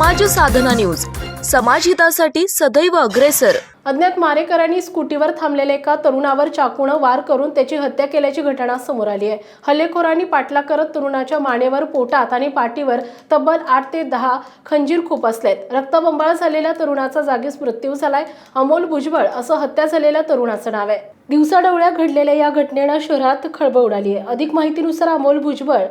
समाज साधना न्यूज. समाजहितासाठी सदैव अग्रेसर. अज्ञात मारेकरांनी स्कूटीवर थांबलेल्या एका तरुणावर चाकूनं वार करून त्याची हत्या केल्याची घटना समोर आली आहे. हल्लेखोरांनी पाठला करत तरुणाच्या मानेवर पोटात आणि पाठीवर तब्बल आठ ते दहा खंजीर खूप असलेत. रक्तबंबाळ झालेल्या तरुणाचा जागीच मृत्यू झालाय. अमोल भुजबळ असं हत्या झालेल्या तरुणाचं नाव आहे. दिवसाढवळ्या घडलेल्या या घटनेनं शहरात खळबळ उडाली आहे. अधिक माहितीनुसार अमोल भुजबळ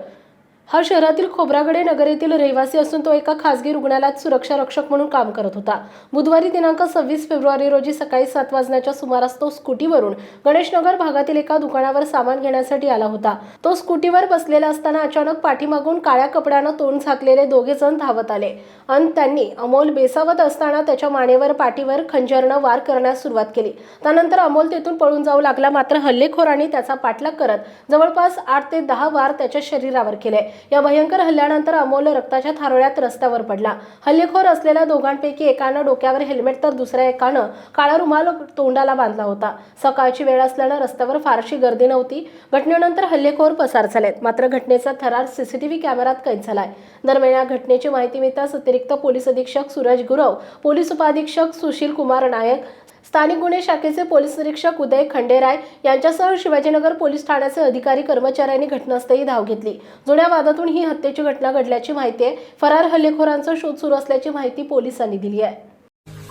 हा शहरातील खोब्रागडे नगर येथील रहिवासी असून तो एका खासगी रुग्णालयात सुरक्षा रक्षक म्हणून काम करत होता. बुधवारी दिनांक सव्वीस फेब्रुवारी रोजी सकाळी सात वाजण्याच्या सुमारास तो स्कूटीवरून गणेशनगर भागातील एका दुकानावर सामान घेण्यासाठी आला होता. तो स्कूटीवर बसलेला असताना अचानक पाठीमागून काळ्या कपड्यानं तोंड झाकलेले दोघे जण धावत आले आणि त्यांनी अमोल बेसावत असताना त्याच्या मानेवर पाठीवर खंजरनं वार करण्यास सुरुवात केली. त्यानंतर अमोल तेथून पळून जाऊ लागला. मात्र हल्लेखोरांनी त्याचा पाठलाग करत जवळपास आठ ते दहा वार त्याच्या शरीरावर केले. या भयंकर हल्ल्यानंतर अमोल रक्ताच्या थारोळ्यात रस्त्यावर पडला. हल्लेखोर असलेल्या दोघांपैकी एकानं डोक्यावर हेल्मेट तर दुसऱ्या एकानं काळा रुमाल तोंडाला बांधला होता. सकाळची वेळ असल्यानं रस्त्यावर फारशी गर्दी नव्हती. घटनेनंतर हल्लेखोर पसार झालेत. मात्र घटनेचा थरार सीसीटीव्ही कॅमेरात कैद झालाय. दरम्यान या घटनेची माहिती मिळताच अतिरिक्त पोलीस अधीक्षक सूरज गुरव पोलीस उपाधीक्षक सुशील कुमार नायक स्थानिक गुन्हे शाखेचे पोलीस निरीक्षक उदय खंडेराय यांच्यासह शिवाजीनगर पोलीस ठाण्याचे अधिकारी कर्मचाऱ्यांनी घटनास्थळी धाव घेतली. जुन्या वादातून ही हत्येची घटना घडल्याची माहिती आहे. फरार हल्लेखोरांचा शोध सुरू असल्याची माहिती पोलिसांनी दिली आहे.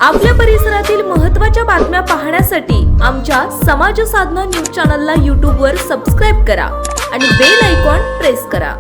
आपल्या परिसरातील महत्त्वाच्या बातम्या पाहण्यासाठी आमच्या समाज साधना न्यूज चॅनलला यूट्यूबवर सबस्क्राईब करा आणि बेल आयकॉन प्रेस करा.